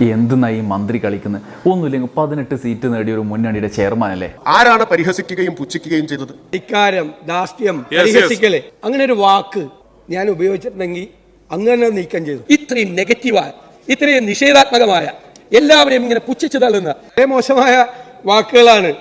എന്തെന്നായി മന്ത്രി കളിക്കുന്നത് ഒന്നുമില്ലെങ്കിൽ പതിനെട്ട് സീറ്റ് നേടിയ ഒരു മുന്നണിയുടെ ചെയർമാൻ അല്ലേ? ആരാണ് പരിഹസിക്കുകയും പുച്ഛിക്കുകയും ചെയ്തത്? ധിക്കാരം ദാസ്യം yes. അങ്ങനെ ഒരു വാക്ക് ഞാൻ ഉപയോഗിച്ചിട്ടുണ്ടെങ്കിൽ അങ്ങനെ നീക്കം ചെയ്തു. ഇത്രയും നെഗറ്റീവായ ഇത്രയും നിഷേധാത്മകമായ എല്ലാവരെയും ഇങ്ങനെ പുച്ഛിച്ചു തള്ളുന്ന വളരെ മോശമായ വാക്കുകളാണ്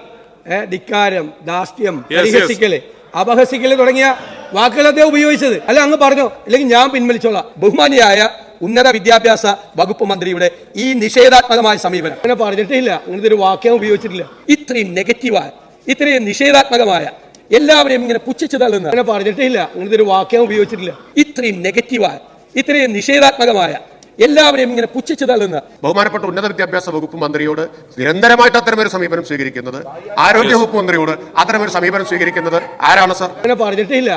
ധിക്കാരം ദാസ്യം. പരിഹസിക്കൽ. അപഹസിക്കൽ തുടങ്ങിയ വാക്കുകൾ അദ്ദേഹം ഉപയോഗിച്ചത്. അല്ല അങ്ങ് പറഞ്ഞോ. അല്ലെങ്കിൽ ഞാൻ പിൻവലിച്ചോളാം. ബഹുമാനിയായ ഉന്നത വിദ്യാഭ്യാസ വകുപ്പ് മന്ത്രിയുടെ ഈ നിഷേധാത്മകമായ സമീപനം. അങ്ങനെ പറഞ്ഞിട്ടില്ല. അങ്ങനത്തെ ഒരു വാക്യം ഉപയോഗിച്ചിട്ടില്ല. ഇത്രയും നെഗറ്റീവായ ഇത്രയും നിഷേധാത്മകമായ എല്ലാവരെയും ഇങ്ങനെ പുച്ഛിച്ചു തള്ളുന്ന അങ്ങനെ പറഞ്ഞിട്ടില്ല. അങ്ങനത്തെ ഒരു വാക്യം ഉപയോഗിച്ചിട്ടില്ല. ഇത്രയും നെഗറ്റീവായ ഇത്രയും നിഷേധാത്മകമായ എല്ലാവരെയും ഇങ്ങനെ പുച്ഛിച്ചു തള്ളുന്ന ബഹുമാനപ്പെട്ട ഉന്നത വിദ്യാഭ്യാസ വകുപ്പ് മന്ത്രിയോട് നിരന്തരമായിട്ട് അത്തരമൊരു സമീപനം സ്വീകരിക്കുന്നത് ആരോഗ്യ വകുപ്പ് മന്ത്രിയോട് അത്തരമൊരു സമീപനം സ്വീകരിക്കുന്നത് ആരാണ് സർ? അങ്ങനെ പറഞ്ഞിട്ടില്ല.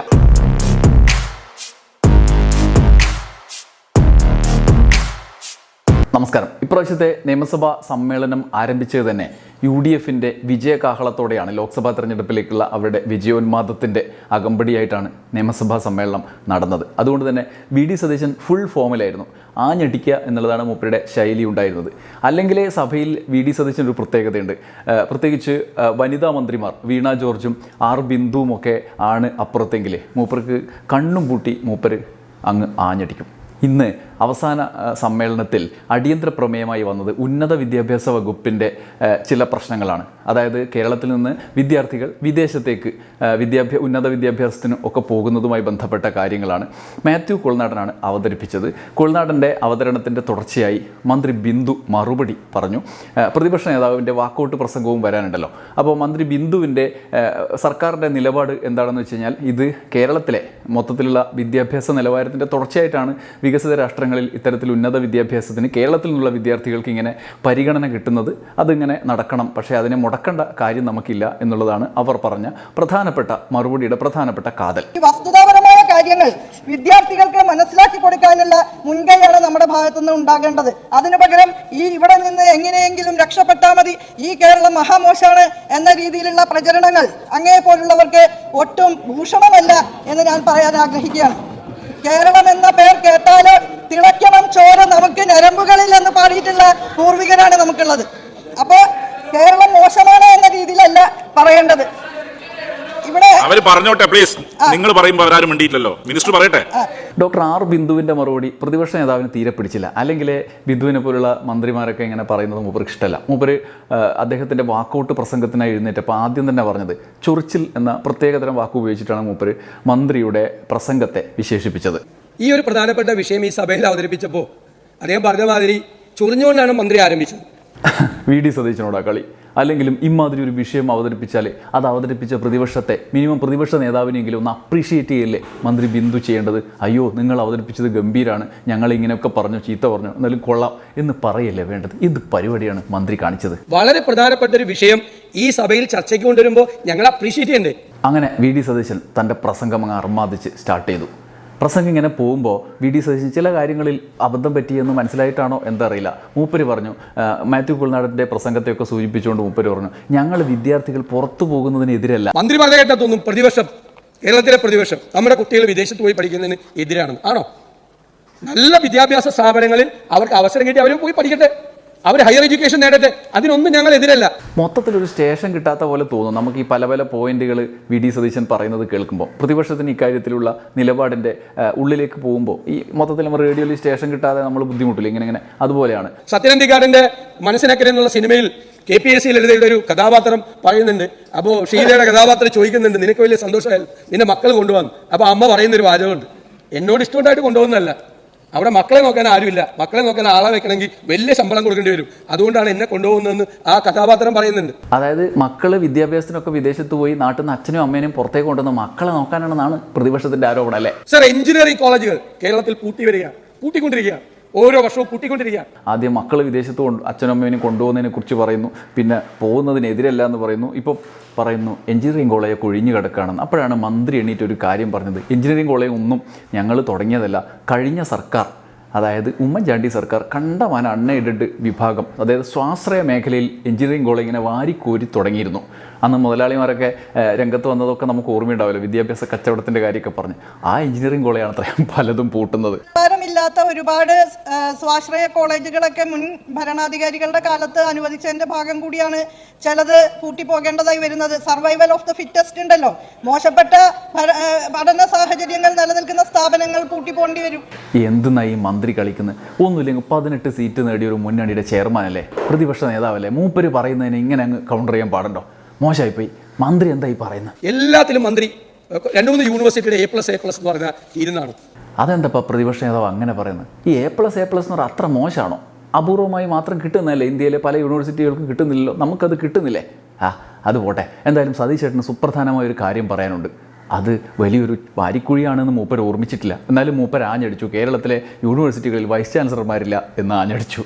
നമസ്കാരം. ഇപ്രാവശ്യത്തെ നിയമസഭാ സമ്മേളനം ആരംഭിച്ചത് തന്നെ യു ഡി എഫിന്റെ വിജയകാഹളത്തോടെയാണ്. ലോക്സഭാ തെരഞ്ഞെടുപ്പിലേക്കുള്ള അവരുടെ വിജയോന്മാദത്തിന്റെ അകമ്പടിയായിട്ടാണ് നിയമസഭാ സമ്മേളനം നടന്നത്. അതുകൊണ്ട് തന്നെ വി ഡി സതീശൻ ഫുൾ ഫോമിലായിരുന്നു. ആ ഞെട്ടിക്കുക എന്നുള്ളതാണ് മൂപ്പരുടെ ശൈലി ഉണ്ടായിരുന്നത്. അല്ലെങ്കിൽ സഭയിൽ വി ഡി സതീശൻ ഒരു പ്രത്യേകതയുണ്ട് പ്രത്യേകിച്ച് വനിതാ മന്ത്രിമാർ വീണ ജോർജും ആർ ബിന്ദുവും ഒക്കെ ആണ് അപ്പുറത്തെങ്കിൽ മൂപ്പർക്ക് കണ്ണും പൂട്ടി മൂപ്പർ അങ്ങ് ആഞ്ഞടിക്കും. ഇന്ന് അവസാന സമ്മേളനത്തിൽ അടിയന്തര പ്രമേയമായി വന്നത് ഉന്നത വിദ്യാഭ്യാസ വകുപ്പിന്റെ ചില പ്രശ്നങ്ങളാണ്. അതായത് കേരളത്തിൽ നിന്ന് വിദ്യാർത്ഥികൾ വിദേശത്തേക്ക് വിദ്യാഭ്യാസ വിദ്യാഭ്യാ ഉന്നത വിദ്യാഭ്യാസത്തിനും ഒക്കെ പോകുന്നതുമായി ബന്ധപ്പെട്ട കാര്യങ്ങളാണ്. മാത്യു കുൾനാടനാണ് അവതരിപ്പിച്ചത്. കുൾനാടന്റെ അവതരണത്തിന്റെ തുടർച്ചയായി മന്ത്രി ബിന്ദു മറുപടി പറഞ്ഞു. പ്രതിപക്ഷ നേതാവിന്റെ വാക്കൗട്ട് പ്രസംഗവും വരാനുണ്ടല്ലോ. അപ്പോൾ മന്ത്രി ബിന്ദുവിന്റെ സർക്കാരിന്റെ നിലപാട് എന്താണെന്ന് വെച്ച് കഴിഞ്ഞാൽ ഇത് കേരളത്തിലെ മൊത്തത്തിലുള്ള വിദ്യാഭ്യാസ നിലവാരത്തിന്റെ തുടർച്ചയായിട്ടാണ് വികസിത രാഷ്ട്രങ്ങളിൽ ഇത്തരത്തിൽ ഉന്നത വിദ്യാഭ്യാസത്തിന് കേരളത്തിൽ നിന്നുള്ള വിദ്യാർത്ഥികൾക്ക് ഇങ്ങനെ പരിഗണന കിട്ടുന്നത് അതിങ്ങനെ നടക്കണം. പക്ഷേ അതിനെ മുടക്കേണ്ട കാര്യം നമുക്കില്ല എന്നുള്ളതാണ് അവർ പറഞ്ഞ പ്രധാനപ്പെട്ട മറുപടിയുടെ പ്രധാനപ്പെട്ട കാതൽ. വസ്തുതാപരമായ കാര്യങ്ങൾ വിദ്യാർത്ഥികൾക്ക് മനസ്സിലാക്കി കൊടുക്കാനുള്ള മുൻകൈയാണ് നമ്മുടെ ഭാഗത്തുനിന്ന് ഉണ്ടാകേണ്ടത്. അതിനു പകരം ഈ ഇവിടെ നിന്ന് എങ്ങനെയെങ്കിലും രക്ഷപ്പെട്ടാൽ മതി. ഈ കേരളം മഹാമോശാണ് എന്ന രീതിയിലുള്ള പ്രചരണങ്ങൾ അങ്ങേ പോലുള്ളവർക്ക് ഒട്ടും ഭൂഷണമല്ല എന്ന് ഞാൻ പറയാൻ ആഗ്രഹിക്കുകയാണ്. കേരളം എന്ന പേർ കേട്ടാൽ തിളയ്ക്കണം ചോര നമുക്ക് ഞരമ്പുകളിൽ എന്ന് പാടിയിട്ടുള്ള പൂർവികരാണ് നമുക്കുള്ളത്. അപ്പോൾ കേരളം മോശമാണ് എന്ന രീതിയിലല്ല പറയേണ്ടത്. ഇവിടെ അവർ പറഞ്ഞോട്ടെ പ്ലീസ് നിങ്ങൾ പറയുമ്പോൾ അവരാരും മിണ്ടിയില്ലല്ലോ മിനിസ്റ്റർ പറയട്ടെ. ഡോക്ടർ ആർ ബിന്ദുവിന്റെ മറുപടി പ്രതിപക്ഷ നേതാവിന് തീരെ പിടിച്ചില്ല. അല്ലെങ്കിൽ ബിന്ദുവിനെ പോലുള്ള മന്ത്രിമാരൊക്കെ ഇങ്ങനെ പറയുന്നത് മൂപ്പർക്ക് ഇഷ്ടമല്ല. മൂപ്പര് അദ്ദേഹത്തിന്റെ വാക്കൗട്ട് പ്രസംഗത്തിനായി എഴുന്നേറ്റപ്പോൾ ആദ്യം തന്നെ പറഞ്ഞത് ചൊറിച്ചിൽ എന്ന പ്രത്യേകതരം വാക്ക് ഉപയോഗിച്ചിട്ടാണ് മൂപ്പര് മന്ത്രിയുടെ പ്രസംഗത്തെ വിശേഷിപ്പിച്ചത്. ഈ ഒരു പ്രധാനപ്പെട്ട വിഷയം ഈ സഭയിൽ അവതരിപ്പിച്ചപ്പോൾ അദ്ദേഹം പറഞ്ഞ മാതിരി ചൊറിഞ്ഞുകൊണ്ടാണ് മന്ത്രി ആരംഭിച്ചത്. വി ഡി സതീശനോടാ കളി. അല്ലെങ്കിലും ഇമാതിരി ഒരു വിഷയം അവതരിപ്പിച്ചാൽ അത് അവതരിപ്പിച്ച പ്രതിപക്ഷത്തെ മിനിമം പ്രതിപക്ഷ നേതാവിനെങ്കിലും ഒന്ന് അപ്രീഷിയേറ്റ് ചെയ്യല്ലേ? മന്ത്രി ബിന്ദു ചെയ്യേണ്ടത്. അയ്യോ നിങ്ങൾ അവതരിപ്പിച്ചത് ഗംഭീരാണ്. ഞങ്ങൾ ഇങ്ങനെയൊക്കെ പറഞ്ഞു ചീത്ത പറഞ്ഞു എന്നാലും കൊള്ളാം എന്ന് പറയല്ലേ വേണ്ടത്? എന്ത് പരിപാടിയാണ് മന്ത്രി കാണിച്ചത്? വളരെ പ്രധാനപ്പെട്ട ഒരു വിഷയം ഈ സഭയിൽ ചർച്ചയ്ക്ക് കൊണ്ടുവരുമ്പോൾ ഞങ്ങൾ അപ്രീഷിയേറ്റ് ചെയ്യണ്ടേ? അങ്ങനെ വി ഡി സതീശൻ തന്റെ പ്രസംഗം അങ്ങ് അർമാദിച്ച് സ്റ്റാർട്ട് ചെയ്തു. പ്രസംഗം ഇങ്ങനെ പോകുമ്പോൾ വി ഡി സതീശൻ ചില കാര്യങ്ങളിൽ അബദ്ധം പറ്റിയെന്ന് മനസ്സിലായിട്ടാണോ എന്തറിയില്ല. മൂപ്പര് പറഞ്ഞു മാത്യു കുൾനാടിന്റെ പ്രസംഗത്തെയൊക്കെ സൂചിപ്പിച്ചുകൊണ്ട് മൂപ്പര് പറഞ്ഞു ഞങ്ങൾ വിദ്യാർത്ഥികൾ പുറത്തു പോകുന്നതിനെതിരല്ല. മന്ത്രി പറഞ്ഞ കേട്ടതൊന്നും പ്രതിപക്ഷം കേരളത്തിലെ പ്രതിപക്ഷം നമ്മുടെ കുട്ടികൾ വിദേശത്ത് പോയി പഠിക്കുന്നതിന് എതിരാണ് ആണോ? നല്ല വിദ്യാഭ്യാസ സ്ഥാപനങ്ങളിൽ അവർക്ക് അവസരം കിട്ടി അവരും പോയി പഠിക്കട്ടെ. അവർ ഹയർ എഡ്യൂക്കേഷൻ നേടട്ടെ. അതിനൊന്നും ഞങ്ങൾ എതിരല്ല മൊത്തത്തിൽ ഒരു സ്റ്റേഷൻ കിട്ടാത്ത പോലെ തോന്നും. നമുക്ക് ഈ പല പല പോയിന്റുകൾ വി ഡി സതീശൻ പറയുന്നത് കേൾക്കുമ്പോൾ. പ്രതിപക്ഷത്തിന് ഇക്കാര്യത്തിലുള്ള നിലപാടിന്റെ ആ, ഉള്ളിലേക്ക് പോകുമ്പോൾ ഈ മൊത്തത്തിൽ നമ്മൾ റേഡിയോയിൽ സ്റ്റേഷൻ കിട്ടാതെ നമ്മൾ ബുദ്ധിമുട്ടില്ല. ഇങ്ങനെ ഇങ്ങനെ അതുപോലെയാണ്. സത്യനന്ദിക്കാടിന്റെ മനസ്സിനക്കരെ എന്നുള്ള സിനിമയിൽ കെ പി എസ് സിയിൽ ലളിതയുടെ ഒരു കഥാപാത്രം പറയുന്നുണ്ട്. അപ്പോൾ ഷീലയുടെ കഥാപാത്രം ചോദിക്കുന്നുണ്ട് നിനക്ക് വലിയ സന്തോഷമായാലും നിന്റെ മക്കൾ കൊണ്ടുവന്നു. അപ്പോൾ അമ്മ പറയുന്നൊരു വാചകമുണ്ട്. എന്നോട് ഇഷ്ടമുണ്ടായിട്ട് കൊണ്ടുപോകുന്നതല്ല. അവിടെ മക്കളെ നോക്കാൻ ആരുമില്ല. മക്കളെ നോക്കാൻ ആളെ വെക്കണമെങ്കിൽ വലിയ ശമ്പളം കൊടുക്കേണ്ടി വരും. അതുകൊണ്ടാണ് എന്നെ കൊണ്ടുപോകുന്നതെന്ന് ആ കഥാപാത്രം പറയുന്നുണ്ട്. അതായത് മക്കൾ വിദ്യാഭ്യാസത്തിനൊക്കെ വിദേശത്ത് പോയി നാട്ടിൽ നിന്ന് അച്ഛനും അമ്മേനും പുറത്തേക്ക് കൊണ്ടുവന്ന് മക്കളെ നോക്കാനാണെന്നാണ് പ്രതിപക്ഷത്തിന്റെ ആരോപണം അല്ലേ? സർ എഞ്ചിനീയറിംഗ് കോളേജുകൾ കേരളത്തിൽ പൂട്ടി വരിക പൂട്ടിക്കൊണ്ടിരിക്കുക ഓരോ വർഷവും കൂട്ടിക്കൊണ്ടിരിക്കുക ആദ്യം മക്കൾ വിദേശത്ത് കൊണ്ട് അമ്മേനും കൊണ്ടുപോകുന്നതിനെ കുറിച്ച് പറയുന്നു. പിന്നെ പോകുന്നതിനെതിരല്ല എന്ന് പറയുന്നു. ഇപ്പം പറയുന്നു എഞ്ചിനീയറിംഗ് കോളേജ് കൊഴിഞ്ഞു കിടക്കുകയാണെന്ന്. അപ്പോഴാണ് മന്ത്രി എണീറ്റ് ഒരു കാര്യം പറഞ്ഞത്. എഞ്ചിനീയറിംഗ് കോളേജ് ഒന്നും ഞങ്ങൾ തുടങ്ങിയതല്ല. കഴിഞ്ഞ സർക്കാർ അതായത് ഉമ്മൻചാണ്ടി സർക്കാർ കണ്ടമാന അൺഎയ്ഡഡ് വിഭാഗം അതായത് സ്വാശ്രയ മേഖലയിൽ എഞ്ചിനീയറിംഗ് കോളേജിനെ വാരിക്കോരി തുടങ്ങിയിരുന്നു. അന്ന് മുതലാളിമാരൊക്കെ രംഗത്ത് വന്നതൊക്കെ നമുക്ക് ഓർമ്മയുണ്ടാവില്ല. വിദ്യാഭ്യാസ കച്ചവടത്തിന്റെ കാര്യമൊക്കെ പറഞ്ഞ്. ആ എഞ്ചിനീയറിംഗ് കോളേജാണ് അത്രയും പലതും പൂട്ടുന്നത്. ഇല്ലാത്ത ഒരുപാട് സ്വാശ്രയ കോളേജുകളൊക്കെ മുൻ ഭരണാധികാരികളുടെ കാലത്ത് അനുവദിച്ചതിന്റെ ഭാഗം കൂടിയാണ് ചിലത് പൂട്ടിപ്പോകേണ്ടതായി വരുന്നത്. സർവൈവൽ ഓഫ് ദ ഫിറ്റസ്റ്റ് ഉണ്ടല്ലോ. മോശപ്പെട്ട പഠന സാഹചര്യങ്ങൾ നിലനിൽക്കുന്ന സ്ഥാപനങ്ങൾ പൂട്ടിപ്പോണ്ടി വരും. എന്തിനായി മന്ത്രി കളിക്കുന്നത് ഒന്നുമില്ലെങ്കിൽ പതിനെട്ട് സീറ്റ് നേടിയ ഒരു മുന്നണിയുടെ ചെയർമാൻ അല്ലേ പ്രതിപക്ഷ നേതാവല്ലേ? മൂപ്പര് പറയുന്നതിന് ഇങ്ങനെ അങ്ങ് കൗണ്ടർ ചെയ്യാൻ പാടുണ്ടോ? മോശമായിപ്പോയി മന്ത്രി എന്താ ഈ പറയുന്നത്? എല്ലാത്തിലും മന്ത്രി രണ്ട് മൂന്ന് യൂണിവേഴ്സിറ്റിയുടെ എ പ്ലസ് എ പ്ലസ് എന്ന് പറഞ്ഞാൽ ഇരുന്നാണ്. അതെന്താ പ്രതിപക്ഷ നേതാവ് അങ്ങനെ പറയുന്നത്? ഈ എ പ്ലസ് എ പ്ലസ് എന്ന് പറഞ്ഞാൽ അത്ര മോശമാണോ? അപൂർവമായി മാത്രം കിട്ടുന്നതല്ലേ? ഇന്ത്യയിലെ പല യൂണിവേഴ്സിറ്റികൾക്കും കിട്ടുന്നില്ലല്ലോ. നമുക്കത് കിട്ടുന്നില്ലേ? ആ അത് പോട്ടെ. എന്തായാലും സതീഷ് ചേട്ടന് സുപ്രധാനമായ ഒരു കാര്യം പറയാനുണ്ട്. അത് വലിയൊരു വാരിക്കുഴിയാണെന്ന് മൂപ്പർ ഓർമ്മിച്ചിട്ടില്ല. എന്നാലും മൂപ്പർ ആഞ്ഞടിച്ചു. കേരളത്തിലെ യൂണിവേഴ്സിറ്റികളിൽ വൈസ് ചാൻസലർമാരില്ല എന്ന് ആഞ്ഞടിച്ചു.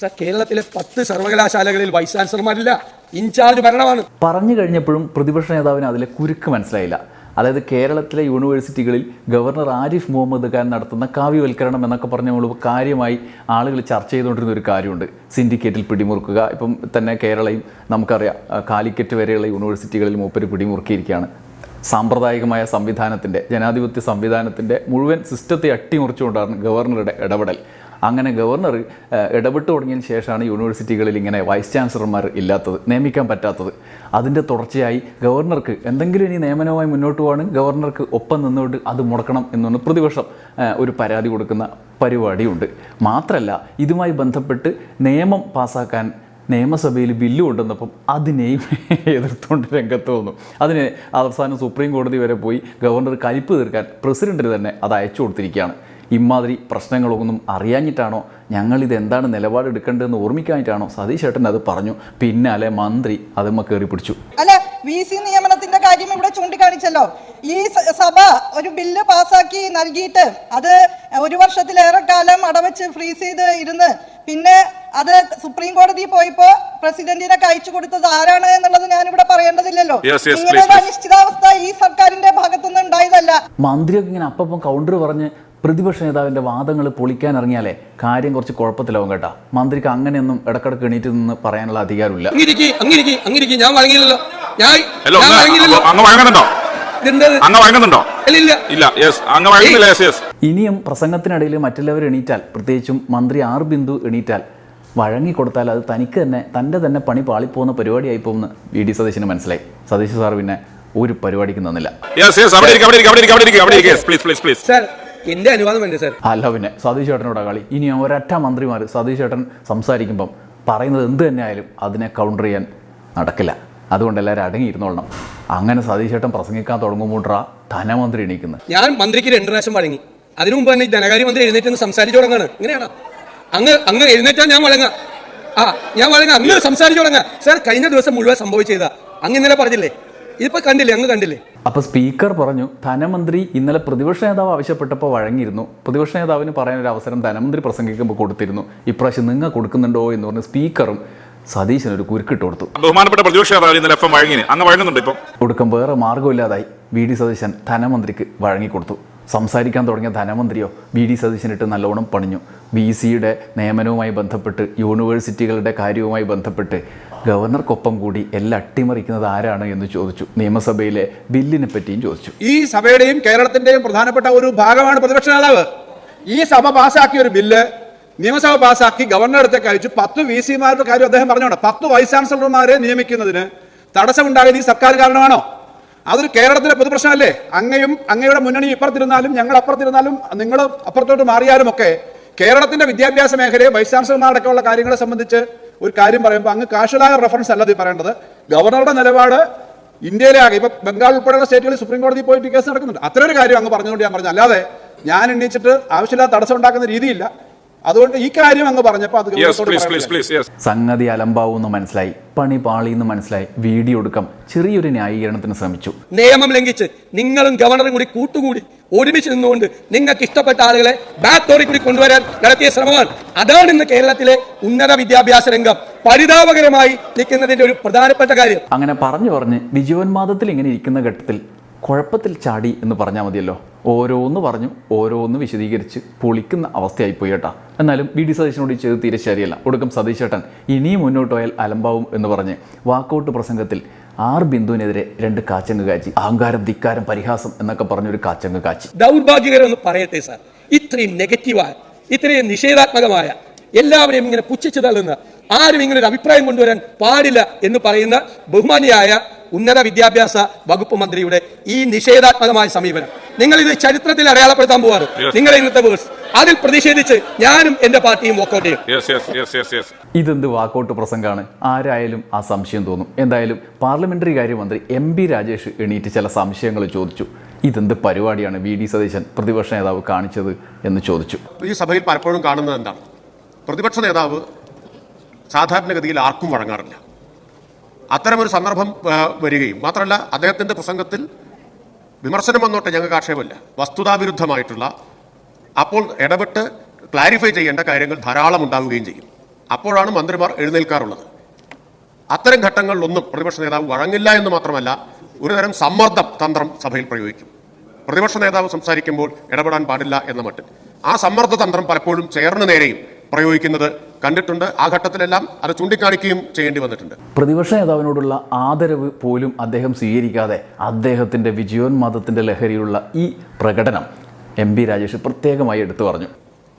സർ കേരളത്തിലെ പത്ത് സർവകലാശാലകളിൽ വൈസ് ചാൻസലർമാരില്ല ഇൻചാർജ് ഭരണമാണ്. പറഞ്ഞു കഴിഞ്ഞപ്പോഴും പ്രതിപക്ഷ നേതാവിന് അതിലെ കുരുക്ക് മനസ്സിലായില്ല. അതായത് കേരളത്തിലെ യൂണിവേഴ്സിറ്റികളിൽ ഗവർണർ ആരിഫ് മുഹമ്മദ് ഖാൻ നടത്തുന്ന കാവ്യവൽക്കരണം എന്നൊക്കെ പറഞ്ഞ നമ്മൾ കാര്യമായി ആളുകൾ ചർച്ച ചെയ്തുകൊണ്ടിരുന്ന ഒരു കാര്യമുണ്ട്. സിൻഡിക്കേറ്റിൽ പിടിമുറുക്കുക. ഇപ്പം തന്നെ കേരളയും നമുക്കറിയാം കാലിക്കറ്റ് വരെയുള്ള യൂണിവേഴ്സിറ്റികളിൽ മൂപ്പര് പിടിമുറുക്കിയിരിക്കുകയാണ്. സാമ്പ്രദായികമായ സംവിധാനത്തിന്റെ ജനാധിപത്യ സംവിധാനത്തിന്റെ മുഴുവൻ സിസ്റ്റത്തെ അട്ടിമറിച്ചുകൊണ്ടാണ് ഗവർണറുടെ ഇടപെടൽ. അങ്ങനെ ഗവർണർ ഇടപെട്ട് തുടങ്ങിയതിന് ശേഷമാണ് യൂണിവേഴ്സിറ്റികളിൽ ഇങ്ങനെ വൈസ് ചാൻസലർമാർ ഇല്ലാത്തത് നിയമിക്കാൻ പറ്റാത്തത്. അതിന്റെ തുടർച്ചയായി ഗവർണർക്ക് എന്തെങ്കിലും ഇനി നിയമനവുമായി മുന്നോട്ട് പോകുകയാണെങ്കിൽ ഗവർണർക്ക് ഒപ്പം നിന്നുകൊണ്ട് അത് മുടക്കണം എന്നാണ് പ്രതിപക്ഷം ഒരു പരാതി കൊടുക്കുന്ന പരിപാടിയുണ്ട്. മാത്രമല്ല ഇതുമായി ബന്ധപ്പെട്ട് നിയമം പാസ്സാക്കാൻ നിയമസഭയിൽ ബില്ല് കൊണ്ടുവന്നപ്പം അതിനെയും എതിർത്തുകൊണ്ട് രംഗത്ത് വന്നു. അതിന് അവസാനം സുപ്രീം കോടതി വരെ പോയി ഗവർണർ കലിപ്പ് തീർക്കാൻ പ്രസിഡന്റിന് തന്നെ അത് അയച്ചു കൊടുത്തിരിക്കുകയാണ്. ഇമാതിരി പ്രശ്നങ്ങളൊന്നും അറിയാഞ്ഞിട്ടാണോ ഞങ്ങളിത് എന്താണ് നിലപാടെടുക്കേണ്ടതെന്ന് ഓർമ്മിക്കാനായിട്ടാണോ സതീഷ് ഏട്ടൻ അത് പറഞ്ഞു. പിന്നാലെ മന്ത്രി അതുമ്മ കയറി പിടിച്ചു. അല്ല വി സി നിയമനത്തിന്റെ കാര്യം ഇവിടെ ചൂണ്ടിക്കാണിച്ചല്ലോ. ഈ സഭ ഒരു ബില്ല് പാസാക്കി നൽകിയിട്ട് അത് ഒരു വർഷത്തിലേറെ കാലം അടവച്ച് ഫ്രീസ് ചെയ്ത് ഇരുന്ന് പിന്നെ അത് സുപ്രീം കോടതി പോയപ്പോ പ്രസിഡന്റിനെ കഴിച്ചു കൊടുത്തത് ആരാണ് എന്നുള്ളത് ഞാനിവിടെ പറയേണ്ടതില്ലല്ലോ. ഇങ്ങനെയുള്ള ഇങ്ങനെ ഒരു. അനിശ്ചിതാവസ്ഥ ഈ സർക്കാരിന്റെ ഭാഗത്തുനിന്ന് ഉണ്ടായതല്ല. മന്ത്രിയൊക്കെ ഇങ്ങനെ അപ്പം കൗണ്ടർ പറഞ്ഞ് പ്രതിപക്ഷ നേതാവിന്റെ വാദങ്ങൾ പൊളിക്കാൻ ഇറങ്ങിയാലേ കാര്യം കുറച്ച് കുഴപ്പത്തിലാവും കേട്ടാ. മന്ത്രിക്ക് അങ്ങനെയൊന്നും ഇടക്കിടക്ക് എണീറ്റ് നിന്ന് പറയാനുള്ള അധികാരമില്ല. ഞാൻ വഴങ്ങിയില്ലല്ലോ ഞാൻ വഴങ്ങുന്നുണ്ടോ? ഇനിയും പ്രസംഗത്തിനിടയിൽ മറ്റുള്ളവർ എണീറ്റാൽ പ്രത്യേകിച്ചും മന്ത്രി ആർ ബിന്ദു എണീറ്റാൽ വഴങ്ങിക്കൊടുത്താൽ അത് തനിക്ക് തന്നെ തന്റെ തന്നെ പണി പാളിപ്പോകുന്ന പരിപാടിയായി പോകുന്ന വി ഡി സതീശന് മനസ്സിലായി. സതീശ് സാർ പിന്നെ ഒരു പരിപാടിക്ക് നന്നില്ല യെസ് യെസ് അവിടെ ഇരിക്കും അവിടെ ഇരിക്കും അവിടെ ഇരിക്കും അവിടെ ഇരിക്കും അവിടെ ഇരിക്കും. പ്ലീസ് പ്ലീസ് പ്ലീസ് സാർ എന്റെ അനുവാദം വേണ്ടേ സാർ അല്ല പിന്നെ സതീഷ് ചേട്ടനോട് കളി. ഇനി ഒരൊറ്റ മന്ത്രിമാർ സതീഷ് ചേട്ടൻ സംസാരിക്കുമ്പം പറയുന്നത് എന്ത് തന്നെ ആയാലും അതിനെ കൗണ്ടർ ചെയ്യാൻ നടക്കില്ല. അതുകൊണ്ട് എല്ലാവരും അടങ്ങിയിരുന്നോളണം. അങ്ങനെ സതീഷ് ചേട്ടൻ പ്രസംഗിക്കാൻ തുടങ്ങുമ്പോഴാ ധനമന്ത്രി എണീക്കുന്നത് ഞാൻ മന്ത്രിക്ക് രണ്ടു പ്രാവശ്യം വഴങ്ങി. അതിനു മുമ്പ് തന്നെ ധനകാര്യമന്ത്രി എഴുന്നേറ്റ് സംസാരിച്ചു തുടങ്ങാണ് ഇങ്ങനെയാണോ? അങ്ങ് അങ്ങ് എഴുന്നേറ്റാൽ ഞാൻ വഴങ്ങാം. ആ ഞാൻ വഴങ്ങാം. അങ്ങ് സംസാരിച്ചു തുടങ്ങാം. സാർ കഴിഞ്ഞ ദിവസം മുഴുവൻ സംഭവിച്ചതാ അങ്ങ് ഇന്നലെ പറഞ്ഞില്ലേ? ഇപ്പൊ കണ്ടില്ലേ? അങ്ങ് കണ്ടില്ലേ? അപ്പോൾ സ്പീക്കർ പറഞ്ഞു ധനമന്ത്രി ഇന്നലെ പ്രതിപക്ഷ നേതാവ് ആവശ്യപ്പെട്ടപ്പോൾ വഴങ്ങിയിരുന്നു. പ്രതിപക്ഷ നേതാവിന് പറയാൻ ഒരു അവസരം ധനമന്ത്രി പ്രസംഗിക്കുമ്പോൾ കൊടുത്തിരുന്നു. ഇപ്രാവശ്യം നിങ്ങൾ കൊടുക്കുന്നുണ്ടോ എന്ന് പറഞ്ഞ് സ്പീക്കറും സതീശൻ ഒരു കുരുക്കിട്ട് കൊടുത്തു. ബഹുമാനപ്പെട്ട പ്രതിപക്ഷ നേതാവ് ഇന്നലെ എഫ് വഴങ്ങി അങ്ങ് വഴങ്ങുന്നുണ്ട് ഇപ്പം? ഒടുക്കം വേറെ മാർഗമില്ലാതായി വി ഡി സതീശൻ ധനമന്ത്രിക്ക് വഴങ്ങിക്കൊടുത്തു സംസാരിക്കാൻ തുടങ്ങിയ ധനമന്ത്രിയോ വി ഡി സതീശനിട്ട് നല്ലോണം പണിഞ്ഞു. ബി സിയുടെ നിയമനവുമായി ബന്ധപ്പെട്ട് യൂണിവേഴ്സിറ്റികളുടെ കാര്യവുമായി ബന്ധപ്പെട്ട് ഗവർണർക്കൊപ്പം കൂടി എല്ലാം അട്ടിമറിക്കുന്നത് ആരാണ് എന്ന് ചോദിച്ചു. നിയമസഭയിലെ ബില്ലിനെ പറ്റിയും ചോദിച്ചു. ഈ സഭയുടെയും കേരളത്തിന്റെയും പ്രധാനപ്പെട്ട ഒരു ഭാഗമാണ് പ്രതിപക്ഷ നേതാവ്. ഈ സഭ പാസാക്കിയ ഒരു ബില്ല് നിയമസഭ പാസാക്കി ഗവർണർ അടുത്തേക്ക് അയച്ചു. പത്ത് വി സിമാരുടെ കാര്യം അദ്ദേഹം പറഞ്ഞോണ്ട്. പത്ത് വൈസ് ചാൻസലർമാരെ നിയമിക്കുന്നതിന് തടസ്സമുണ്ടായത് ഈ സർക്കാർ കാരണമാണോ? അതൊരു കേരളത്തിലെ പൊതുപ്രശ്നമല്ലേ? അങ്ങയും അങ്ങയുടെ മുന്നണി ഇപ്പുറത്തിരുന്നാലും ഞങ്ങൾ അപ്പുറത്തിരുന്നാലും നിങ്ങൾ അപ്പുറത്തോട്ട് മാറിയാലും ഒക്കെ കേരളത്തിന്റെ വിദ്യാഭ്യാസ മേഖലയെ വൈസ് ചാൻസലർമാരടക്കമുള്ള കാര്യങ്ങളെ സംബന്ധിച്ച് ഒരു കാര്യം പറയുമ്പോൾ അങ്ങ് കാഷ്വലായ റെഫറൻസ് അല്ലാതെ പറയേണ്ടത്. ഗവർണറുടെ നിലപാട് ഇന്ത്യയിലെ ആകെ ഇപ്പൊ ബംഗാൾ ഉൾപ്പെടെയുള്ള സ്റ്റേറ്റുകളിൽ സുപ്രീം കോടതി പോയിട്ട് കേസ് നടക്കുന്നുണ്ട്. അത്ര ഒരു കാര്യം അങ്ങ് പറഞ്ഞുകൊണ്ട് ഞാൻ പറഞ്ഞു. അല്ലാതെ ഞാൻ എണ്ണീച്ചിട്ട് ആവശ്യമില്ലാത്ത തടസ്സം ഉണ്ടാക്കുന്ന രീതിയില്ല. അതുകൊണ്ട് ഈ കാര്യം അങ്ങ് പറഞ്ഞപ്പോൾ അത് സംഗതി അലമ്പാവെന്ന് മനസ്സിലായി പണി പാളിയെന്ന് മനസ്സിലായി വീഡിയോ ഒടുക്കം ചെറിയൊരു ന്യായീകരണത്തിന് ശ്രമിച്ചു. നിയമം ലംഘിച്ച് നിങ്ങളും ഗവർണറും കൂടി കൂട്ടുകൂടി ഒരുമിച്ച് നിന്നുകൊണ്ട് നിങ്ങൾക്ക് ഇഷ്ടപ്പെട്ട ആളുകളെ ബാക്കോറി കൂടി കൊണ്ടുവരാൻ നടത്തിയ ശ്രമമാണ് അതാണ് ഇന്ന് കേരളത്തിലെ ഉന്നത വിദ്യാഭ്യാസ രംഗം. പരിതാപകരമായി നിൽക്കുന്നതിന്റെ ഒരു പ്രധാനപ്പെട്ട കാര്യം. അങ്ങനെ പറഞ്ഞു പറഞ്ഞ് വിജയോന്മാദത്തിൽ ഇങ്ങനെ ഇരിക്കുന്ന ഘട്ടത്തിൽ കുഴപ്പത്തിൽ ചാടി എന്ന് പറഞ്ഞാൽ മതിയല്ലോ. ഓരോന്ന് പറഞ്ഞു ഓരോന്ന് വിശദീകരിച്ച് പൊളിക്കുന്ന അവസ്ഥയായിപ്പോയി കേട്ടാ. എന്നാലും വി ഡി സതീശനോട് ചെയ്ത് തീരെ ശരിയല്ല. ഒടുക്കം സതീശേട്ടൻ ഇനിയും മുന്നോട്ട് പോയാൽ അലമ്പാവും എന്ന് പറഞ്ഞ് വാക്കൗട്ട് പ്രസംഗത്തിൽ ആർ ബിന്ദുവിനെതിരെ രണ്ട് കാച്ചങ്ങ് കാച്ചി. അഹങ്കാരം ധിക്കാരം പരിഹാസം എന്നൊക്കെ പറഞ്ഞൊരു കാച്ചങ്ങ് കാച്ചി. ദൗർഭാഗ്യകരം എന്ന് പറയട്ടെ സാർ. ഇത്രയും നെഗറ്റീവായ ഇത്രയും നിഷേധാത്മകമായ എല്ലാവരെയും ഇങ്ങനെ പുച്ഛിച്ചു തള്ളുന്ന ആരും ഇങ്ങനെ ഒരു അഭിപ്രായം കൊണ്ടുവരാൻ പാടില്ല എന്ന് പറയുന്ന ബഹുമാനിയായ ഉന്നത വിദ്യാഭ്യാസ വകുപ്പ് മന്ത്രിയുടെ ഈ നിഷേധാത്മകമായ സമീപനം. നിങ്ങൾ ഇത് ചരിത്രത്തിൽ അടയാളപ്പെടുത്താൻ പോവാറ്. നിങ്ങൾ ഇന്നത്തെ വേഴ്സ്. അതിൽ പ്രതിഷേധിച്ച് ഞാനും എന്റെ പാർട്ടിയും വോക്കൗട്ട് ചെയ്യും. Yes yes yes yes yes ഇതെന്ത് വാക്കൗട്ട് പ്രസംഗമാണ്? ആരായാലും ആ സംശയം തോന്നും. എന്തായാലും പാർലമെന്ററി കാര്യമന്ത്രി എം ബി രാജേഷ് എണീറ്റ് ചില സംശയങ്ങൾ ചോദിച്ചു. ഇതെന്ത് പരിപാടിയാണ് വി ഡി സതീശൻ പ്രതിപക്ഷ നേതാവ് കാണിച്ചത് എന്ന് ചോദിച്ചു. ഈ സഭയിൽ പലപ്പോഴും കാണുന്നത് എന്താണ്? പ്രതിപക്ഷ നേതാവ് സാധാരണഗതിയിൽ ആർക്കും വഴങ്ങാറില്ല. അത്തരമൊരു സന്ദർഭം വരികയും. മാത്രമല്ല അദ്ദേഹത്തിന്റെ പ്രസംഗത്തിൽ വിമർശനം വന്നോട്ടെ ഞങ്ങൾക്ക് ആക്ഷേപമില്ല. വസ്തുതാവിരുദ്ധമായിട്ടുള്ള അപ്പോൾ ഇടപെട്ട് ക്ലാരിഫൈ ചെയ്യേണ്ട കാര്യങ്ങൾ ധാരാളം ഉണ്ടാവുകയും ചെയ്യും. അപ്പോഴാണ് മന്ത്രിമാർ എഴുന്നേൽക്കാറുള്ളത്. അത്തരം ഘട്ടങ്ങളിലൊന്നും പ്രതിപക്ഷ നേതാവ് വഴങ്ങില്ല എന്ന് മാത്രമല്ല ഒരുതരം സമ്മർദ്ദം തന്ത്രം സഭയിൽ പ്രയോഗിക്കും. പ്രതിപക്ഷ നേതാവ് സംസാരിക്കുമ്പോൾ ഇടപെടാൻ പാടില്ല എന്ന മട്ടിൽ. ആ സമ്മർദ്ദ തന്ത്രം പലപ്പോഴും ചേർന്ന് നേരെയും പ്രയോഗിക്കുന്നത് കണ്ടിട്ടുണ്ട്. ആ ഘട്ടത്തിലെല്ലാം അത് ചൂണ്ടിക്കാണിക്കുകയും ചെയ്യേണ്ടി വന്നിട്ടുണ്ട്. പ്രതിപക്ഷ നേതാവിനോടുള്ള ആദരവ് പോലും അദ്ദേഹം സ്വീകരിക്കാതെ അദ്ദേഹത്തിന്റെ വിജയോന്മാദത്തിന്റെ ലഹരിയുള്ള ഈ പ്രകടനം എം പി രാജേഷ് പ്രത്യേകമായി എടുത്തു പറഞ്ഞു.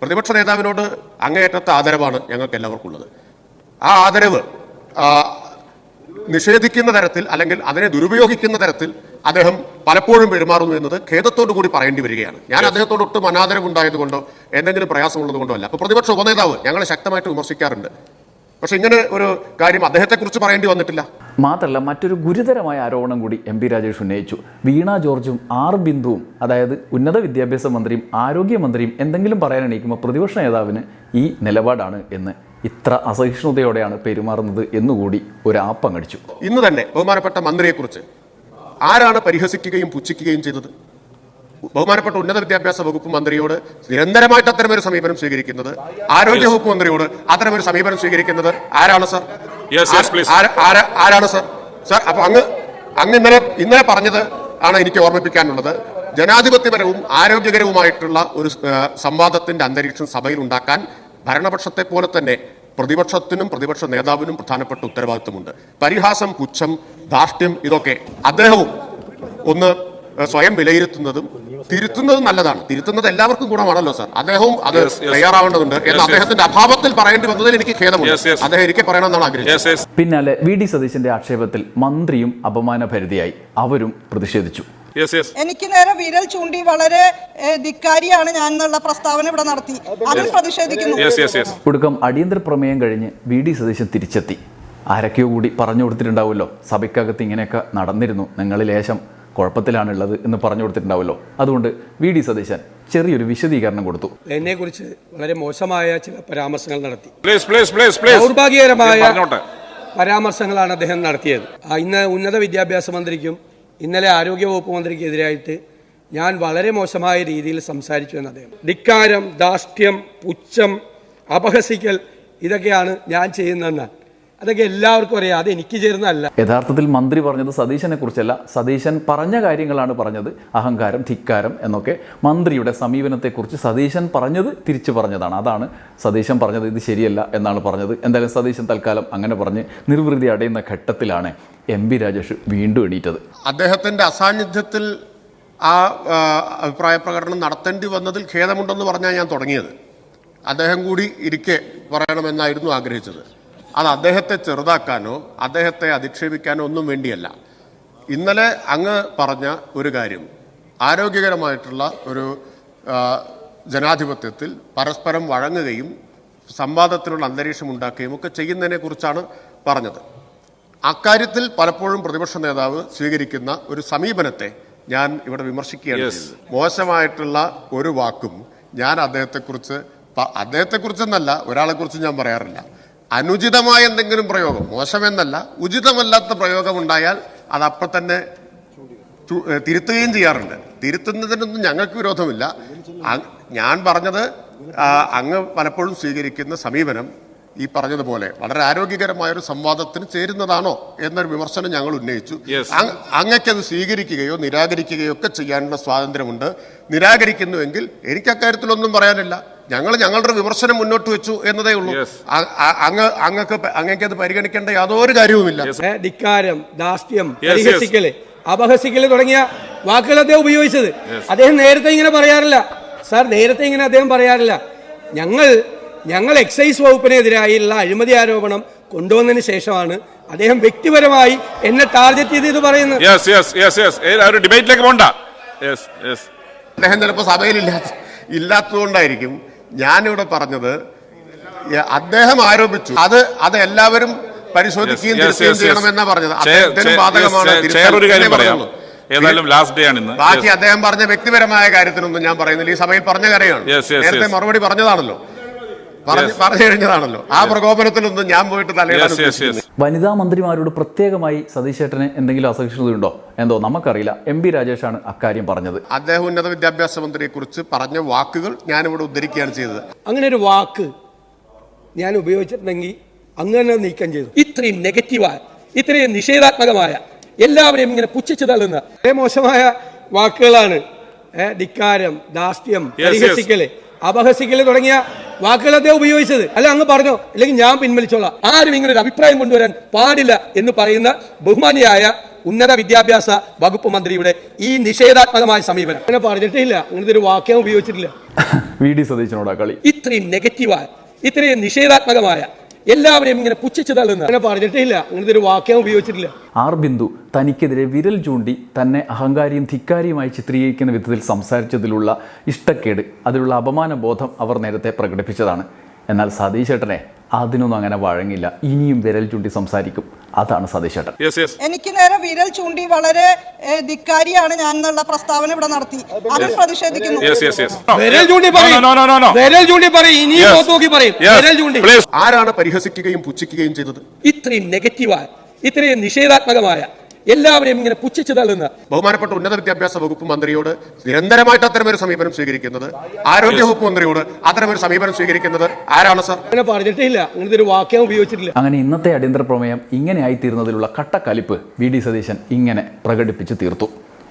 പ്രതിപക്ഷ നേതാവിനോട് അങ്ങേയറ്റത്തെ ആദരവാണ് ഞങ്ങൾക്ക് എല്ലാവർക്കും ഉള്ളത് ആ ആദരവ് നിഷേധിക്കുന്ന തരത്തിൽ അല്ലെങ്കിൽ അതിനെ ദുരുപയോഗിക്കുന്ന തരത്തിൽ അദ്ദേഹം പലപ്പോഴും പെരുമാറുന്നു എന്നത് ഖേദത്തോടു കൂടി പറയേണ്ടി വരികയാണ്. ഞാൻ അദ്ദേഹത്തോട് ഒട്ടും അനാദരവ് ഉണ്ടായതുകൊണ്ടോ എന്തെങ്കിലും പ്രയാസമുള്ളത് കൊണ്ടോ അല്ല. അപ്പൊ പ്രതിപക്ഷ ഉപനേതാവ് ഞങ്ങളെ ശക്തമായിട്ട് വിമർശിക്കാറുണ്ട്. പക്ഷെ ഇങ്ങനെ ഒരു കാര്യം അദ്ദേഹത്തെക്കുറിച്ച് പറയേണ്ടി വന്നിട്ടില്ല. മാത്രമല്ല മറ്റൊരു ഗുരുതരമായ ആരോപണം കൂടി എം പി രാജേഷ് ഉന്നയിച്ചു. വീണ ജോർജും ആർ ബിന്ദുവും അതായത് ഉന്നത വിദ്യാഭ്യാസ മന്ത്രിയും ആരോഗ്യമന്ത്രിയും എന്തെങ്കിലും പറയാൻ എണീക്കുമ്പോൾ പ്രതിപക്ഷ നേതാവിന് ഈ നിലപാടാണ് എന്ന് ഇത്ര അസഹിഷ്ണുതയോടെയാണ് പെരുമാറുന്നത് എന്നുകൂടി ഒരു ആപ്പങ്ങടിച്ചു ഇന്ന് തന്നെ ബഹുമാനപ്പെട്ട മന്ത്രിയെക്കുറിച്ച് ആരാണ് പരിഹസിക്കുകയും പുച്ഛിക്കുകയും ചെയ്തത്? ബഹുമാനപ്പെട്ട ഉന്നത വിദ്യാഭ്യാസ വകുപ്പ് മന്ത്രിയോട് നിരന്തരമായിട്ട് അത്തരമൊരു സമീപനം സ്വീകരിക്കുന്നത്? ആരോഗ്യ വകുപ്പ് മന്ത്രിയോട് അത്തരമൊരു സമീപനം സ്വീകരിക്കുന്നത് ആരാണ് സർ? ആരാണ് സർ? സർ അപ്പൊ അങ്ങ് അങ്ങ് ഇന്നലെ ഇന്നലെ പറഞ്ഞത് ആണ് എനിക്ക് ഓർമ്മിപ്പിക്കാനുള്ളത്. ജനാധിപത്യപരവും ആരോഗ്യകരവുമായിട്ടുള്ള ഒരു സംവാദത്തിന്റെ അന്തരീക്ഷം സഭയിൽ ഉണ്ടാക്കാൻ ഭരണപക്ഷത്തെ പോലെ തന്നെ പ്രതിപക്ഷത്തിനും പ്രതിപക്ഷ നേതാവിനും പ്രധാനപ്പെട്ട ഉത്തരവാദിത്വമുണ്ട് പരിഹാസം പുച്ഛം ധാർഷ്ട്യം ഇതൊക്കെ അദ്ദേഹവും ഒന്ന് സ്വയം വിലയിരുത്തുന്നതും തിരുത്തുന്നതും നല്ലതാണ്. തിരുത്തുന്നത് എല്ലാവർക്കും ഗുണമാണല്ലോ സാർ. അദ്ദേഹവും അത്. തയ്യാറാവേണ്ടതുണ്ട് എന്ന് അദ്ദേഹത്തിന്റെ അഭാവത്തിൽ പറയേണ്ടി വന്നതിൽ എനിക്ക് ഖേദമുണ്ട്. അദ്ദേഹം എനിക്ക് പറയണമെന്നാണ് ആഗ്രഹിച്ചത്. പിന്നാലെ വി ഡി സതീശന്റെ ആക്ഷേപത്തിൽ മന്ത്രിയും അപമാനഭരിതയായി. അവരും പ്രതിഷേധിച്ചു. എനിക്ക് നേരെ വിരൽ ചൂണ്ടി വളരെ ധിക്കാരിയാണ് ഞാൻ എന്നുള്ള പ്രസ്താവന ഇവിടെ നടത്തി. അതിൽ പ്രതിഷേധിക്കുന്നു. യെസ് യെസ് യെസ് ഒടുക്കം അടിയന്തര പ്രമേയം കഴിഞ്ഞ് വി ഡി സതീശൻ തിരിച്ചെത്തി. ആരൊക്കെയോ കൂടി പറഞ്ഞു കൊടുത്തിട്ടുണ്ടാവുമല്ലോ. സഭയ്ക്കകത്ത് ഇങ്ങനെയൊക്കെ നടന്നിരുന്നു. നിങ്ങൾ ലേശം കുഴപ്പത്തിലാണുള്ളത് എന്ന് പറഞ്ഞു കൊടുത്തിട്ടുണ്ടാവുമല്ലോ. അതുകൊണ്ട് വി ഡി സതീശൻ ചെറിയൊരു വിശദീകരണം കൊടുത്തു. എന്നെ കുറിച്ച് വളരെ മോശമായ ചില പരാമർശങ്ങൾ നടത്തി. പ്ലീസ് പ്ലീസ് പ്ലീസ് പ്ലീസ് ദൗർഭാഗ്യകരമായ പരാമർശങ്ങളാണ് അദ്ദേഹം നടത്തിയത്. ആ, ഇന്ന് ഉന്നത വിദ്യാഭ്യാസ മന്ത്രിക്കും ഇന്നലെ ആരോഗ്യവകുപ്പ് മന്ത്രിക്കെതിരായിട്ട് ഞാൻ വളരെ മോശമായ രീതിയിൽ സംസാരിച്ചു എന്ന് അദ്ദേഹം ധിക്കാരം ധാർഷ്ട്യം പുച്ഛം അപഹസിക്കൽ ഇതൊക്കെയാണ് ഞാൻ ചെയ്യുന്നതെന്ന് അതൊക്കെ എല്ലാവർക്കും അറിയാം. അത് എനിക്ക് ചേരുന്നതല്ല. യഥാർത്ഥത്തിൽ മന്ത്രി പറഞ്ഞത് സതീശനെ കുറിച്ചല്ല. സതീശൻ പറഞ്ഞ കാര്യങ്ങളാണ് പറഞ്ഞത്. അഹങ്കാരം ധിക്കാരം എന്നൊക്കെ മന്ത്രിയുടെ സമീപനത്തെക്കുറിച്ച് സതീശൻ പറഞ്ഞത് തിരിച്ചു പറഞ്ഞതാണ്. അതാണ് സതീശൻ പറഞ്ഞത് ഇത് ശരിയല്ല എന്നാണ് പറഞ്ഞത്. എന്തായാലും സതീശൻ തൽക്കാലം അങ്ങനെ പറഞ്ഞ് നിർവൃതി അടയുന്ന ഘട്ടത്തിലാണ് എം ബി രാജേഷ് വീണ്ടും എണീറ്റത്. അദ്ദേഹത്തിന്റെ അസാന്നിധ്യത്തിൽ ആ ആ, അഭിപ്രായ പ്രകടനം നടത്തേണ്ടി വന്നതിൽ ഖേദമുണ്ടെന്ന് പറഞ്ഞാൽ ഞാൻ തുടങ്ങിയത്. അദ്ദേഹം കൂടി ഇരിക്കെ പറയണമെന്നായിരുന്നു ആഗ്രഹിച്ചത്. അത് അദ്ദേഹത്തെ ചെറുതാക്കാനോ അദ്ദേഹത്തെ അധിക്ഷേപിക്കാനോ ഒന്നും വേണ്ടിയല്ല. ഇന്നലെ അങ്ങ് പറഞ്ഞ ഒരു കാര്യം ആരോഗ്യകരമായിട്ടുള്ള ഒരു ജനാധിപത്യത്തിൽ പരസ്പരം വഴങ്ങുകയും സംവാദത്തിനുള്ള അന്തരീക്ഷം ഉണ്ടാക്കുകയും ഒക്കെ ചെയ്യുന്നതിനെ കുറിച്ചാണ് പറഞ്ഞത്. അക്കാര്യത്തിൽ പലപ്പോഴും പ്രതിപക്ഷ നേതാവ് സ്വീകരിക്കുന്ന ഒരു സമീപനത്തെ ഞാൻ ഇവിടെ വിമർശിക്കുകയാണ് മോശമായിട്ടുള്ള ഒരു വാക്കും ഞാൻ അദ്ദേഹത്തെക്കുറിച്ച് അദ്ദേഹത്തെക്കുറിച്ചെന്നല്ല ഒരാളെക്കുറിച്ച് ഞാൻ പറയാറില്ല. അനുചിതമായ എന്തെങ്കിലും പ്രയോഗം മോശമെന്നല്ല ഉചിതമല്ലാത്ത പ്രയോഗം ഉണ്ടായാൽ അത് അപ്പം തന്നെ തിരുത്തുകയും ചെയ്യാറുണ്ട്. തിരുത്തുന്നതിനൊന്നും ഞങ്ങൾക്ക് വിരോധമില്ല. ഞാൻ പറഞ്ഞത് അങ്ങ് പലപ്പോഴും സ്വീകരിക്കുന്ന സമീപനം ഈ പറഞ്ഞതുപോലെ വളരെ ആരോഗ്യകരമായ ഒരു സംവാദത്തിന് ചേരുന്നതാണോ എന്നൊരു വിമർശനം ഞങ്ങൾ ഉന്നയിച്ചു. അങ്ങക്കത് സ്വീകരിക്കുകയോ നിരാകരിക്കുകയോ ഒക്കെ ചെയ്യാനുള്ള സ്വാതന്ത്ര്യമുണ്ട്. നിരാകരിക്കുന്നുവെങ്കിൽ എനിക്ക് അക്കാര്യത്തിലൊന്നും പറയാനില്ല. ഞങ്ങൾ ഞങ്ങളുടെ വിമർശനം മുന്നോട്ട് വെച്ചു എന്നതേ ഉള്ളൂ. അങ്ങ് അങ്ങക്ക് അങ്ങക്ക് അത് പരിഗണിക്കേണ്ട യാതൊരു കാര്യവുമില്ല. ധിക്കാരം ദാസ്യം. പരിഹസിക്കൽ. അപഹസിക്കൽ തുടങ്ങിയ വാക്കുകൾ അദ്ദേഹം ഉപയോഗിച്ചത്. അദ്ദേഹം നേരത്തെ ഇങ്ങനെ പറയാറില്ല. സാർ നേരത്തെ ഇങ്ങനെ അദ്ദേഹം പറയാറില്ല. ഞങ്ങൾ ഞങ്ങൾ എക്സൈസ് വകുപ്പിനെതിരായുള്ള അഴിമതി ആരോപണം കൊണ്ടുവന്നതിന് ശേഷമാണ് അദ്ദേഹം വ്യക്തിപരമായി എന്നെ ടാർഗറ്റ് ചെയ്ത് ഇത് പറയുന്നത്. യെസ് യെസ് യെസ് യെസ് ഒരു ഡിബേറ്റിലേക്ക് പോണ്ട. യെസ് യെസ് അദ്ദേഹം ചിലപ്പോൾ സഭയിലില്ലാത്ത ഇല്ലാത്തതുകൊണ്ടായിരിക്കും ഞാനിവിടെ പറഞ്ഞത് അദ്ദേഹം ആരോപിച്ചു. അത് അത് എല്ലാവരും പരിശോധിക്കുകയും തിരുത്തുകയും. ചെയ്യണമെന്നാ പറഞ്ഞത്. ബാധകമാണ് ഏതായാലും ലാസ്റ്റ് ഡേ ആണ്. ഇന്ന് ബാക്കി അദ്ദേഹം പറഞ്ഞ വ്യക്തിപരമായ കാര്യത്തിനൊന്നും ഞാൻ പറയുന്നില്ല. ഈ സഭയിൽ പറഞ്ഞ കാര്യമാണ് നേരത്തെ മറുപടി പറഞ്ഞതാണല്ലോ. പറഞ്ഞു പറഞ്ഞു കഴിഞ്ഞതാണല്ലോ. ആ പ്രകോപനത്തിലൊന്നും ഞാൻ പോയിട്ട് തലയിടാൻ Yes, yes, yes. ഉദ്ദേശിക്കുന്നില്ല. വനിതാ മന്ത്രിമാരോട് പ്രത്യേകമായി സതീശേട്ടന് എന്തെങ്കിലും അസഹിഷ്ണുതയുണ്ടോ? എന്തോ നമുക്കറിയില്ല. എം പി രാജേഷാണ് അക്കാര്യം പറഞ്ഞത്. അദ്ദേഹം ഉന്നത വിദ്യാഭ്യാസ മന്ത്രിയെ കുറിച്ച് പറഞ്ഞ വാക്കുകൾ ഞാനിവിടെ ഉദ്ധരിക്കുകയാണ് ചെയ്തത്. അങ്ങനെ ഒരു വാക്ക് ഞാൻ ഉപയോഗിച്ചിട്ടുണ്ടെങ്കിൽ അങ്ങനെ നീക്കം ചെയ്തു. ഇത്രയും നെഗറ്റീവായ ഇത്രയും നിഷേധാത്മകമായ എല്ലാവരെയും ഇങ്ങനെ പുച്ഛിച്ചു തള്ളുന്ന മോശമായ വാക്കുകളാണ് ധിക്കാരം ദാസ്യം yes. പരിഹസിക്കൽ. അപഹസിക്കൽ തുടങ്ങിയ വാക്കുകൾ അദ്ദേഹം ഉപയോഗിച്ചത്. അല്ല അങ്ങ് പറഞ്ഞോ. അല്ലെങ്കിൽ ഞാൻ പിൻവലിച്ചോളാം. ആരും ഇങ്ങനെ ഒരു അഭിപ്രായം കൊണ്ടുവരാൻ പാടില്ല എന്ന് പറയുന്ന ബഹുമാനിയായ ഉന്നത വിദ്യാഭ്യാസ വകുപ്പ് മന്ത്രിയുടെ ഈ നിഷേധാത്മകമായ സമീപനം. അങ്ങനെ പറഞ്ഞിട്ടില്ല. അങ്ങനത്തെ ഒരു വാക്യം ഉപയോഗിച്ചിട്ടില്ല. വി ഡി സതീശനോടാ കളി. ഇത്രയും നെഗറ്റീവായ ഇത്രയും നിഷേധാത്മകമായ എല്ലാവരെയും ഇങ്ങനെ പുച്ഛിച്ചു തള്ളുന്നത്. അങ്ങനെ പറഞ്ഞിട്ടില്ല. അങ്ങനത്തെ ഒരു വാക്യം ഉപയോഗിച്ചിട്ടില്ല. ആർ ബിന്ദു തനിക്കെതിരെ വിരൽ ചൂണ്ടി തന്നെ അഹങ്കാരിയും ധിക്കാരിയുമായി ചിത്രീകരിക്കുന്ന വിധത്തിൽ സംസാരിച്ചതിലുള്ള ഇഷ്ടക്കേട് അതിലുള്ള അപമാനബോധം അവർ നേരത്തെ പ്രകടിപ്പിച്ചതാണ്. എന്നാൽ സതീശേട്ടനെ അതിനൊന്നും അങ്ങനെ വഴങ്ങില്ല. ഇനിയും വിരൽ ചൂണ്ടി സംസാരിക്കും. അതാണ് സതീശേട്ടൻ യെസ് യെസ് എനിക്ക് നേരെ വിരൽ ചൂണ്ടി വളരെ ധിക്കാരിയാണ് ഞാൻ എന്നുള്ള പ്രസ്താവന ഇവിടെ നടത്തി. അത് പ്രതിഷേധിക്കുന്നു. ആരാണ് പരിഹസിക്കുകയും പുച്ഛിക്കുകയും ചെയ്തത്? ഇത്രയും നെഗറ്റീവായ ഇത്രയും നിഷേധാത്മകമായ എല്ലാവരെയും ഇങ്ങനെ പുച്ഛിച്ചു തള്ളുന്ന ബഹുമാനപ്പെട്ട ഉന്നത വിദ്യാഭ്യാസ വകുപ്പ് മന്ത്രിയോട് നിരന്തരമായിട്ട് അത്തരമൊരു സമീപനം സ്വീകരിക്കുന്നത് ആരോഗ്യ വകുപ്പ് മന്ത്രിയോട് അത്തരമൊരു സമീപനം സ്വീകരിക്കുന്നത് ആരാണ് സർ? അങ്ങനെ പറഞ്ഞിട്ടില്ല. അങ്ങനത്തെ ഒരു വാക്യം ഉപയോഗിച്ചിട്ടില്ല. അങ്ങനെ ഇന്നത്തെ അടിയന്തര പ്രമേയം ഇങ്ങനെ ആയിത്തീരുന്നതിലുള്ള കട്ടക്കലിപ്പ് വി ഡി സതീശൻ ഇങ്ങനെ പ്രകടിപ്പിച്ച് തീർത്തു.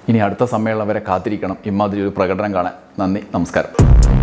ഇനി അടുത്ത സമ്മേളനം വരെ കാത്തിരിക്കണം. ഇമാതിരി ഒരു പ്രകടനം കാണാൻ. നന്ദി. നമസ്കാരം.